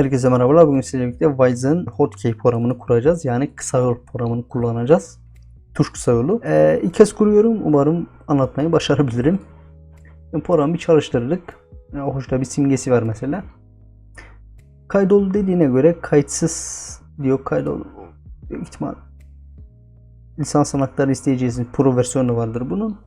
Herkese merhabalar. Bugün sizlerle birlikte Wise'ın Hotkey programını kuracağız. Yani kısa yol programını kullanacağız. Tuş kısa yolu. Ee, ilk kez kuruyorum. Umarım anlatmayı başarabilirim. Programı bir çalıştırdık. Ee, hoşta bir simgesi var mesela. Kaydol dediğine göre kayıtsız diyor. Kaydol ihtimal lisans anahtarı isteyeceğiz. Pro versiyonu vardır bunun.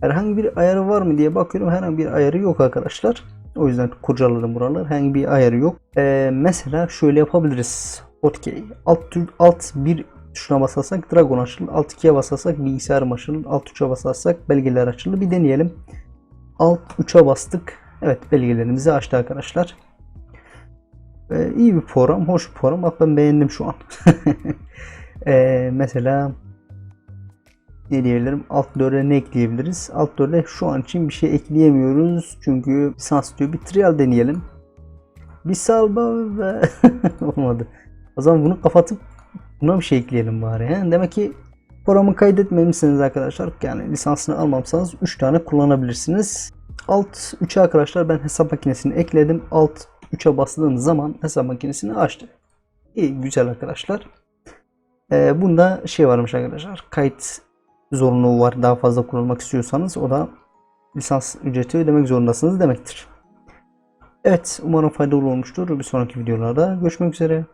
Herhangi bir ayarı var mı diye bakıyorum. Herhangi bir ayarı yok arkadaşlar. O yüzden kurcaladım buralar. Herhangi bir ayarı yok. Ee, mesela şöyle yapabiliriz. Hotkey. Alt, alt bir tuşuna basarsak Dragon açılır. Alt 2'ye basarsak bilgisayarım açılır. Alt 3'e basarsak belgeler açılır. Bir deneyelim. Alt 3'e bastık. Evet belgelerimizi açtı arkadaşlar. Ee, iyi bir program. Hoş bir program. Bak ben beğendim şu an. Ee, mesela ne diyebilirim? Alt 4'e ne ekleyebiliriz? Alt 4'e şu an için bir şey ekleyemiyoruz. Çünkü lisans diyor. Bir trial deneyelim. Bir salba ve olmadı. O zaman bunu kapatıp buna bir şey ekleyelim bari. He? Demek ki programı kaydetmemişsiniz arkadaşlar. Yani lisansını almamışsanız 3 tane kullanabilirsiniz. Alt 3'e arkadaşlar ben hesap makinesini ekledim. Alt 3'e bastığım zaman hesap makinesini açtı. İyi güzel arkadaşlar. Ee, bunda şey varmış arkadaşlar. Kayıt zorunluluğu var. Daha fazla kullanmak istiyorsanız o da lisans ücreti ödemek zorundasınız demektir. Evet umarım faydalı olmuştur. Bir sonraki videolarda görüşmek üzere.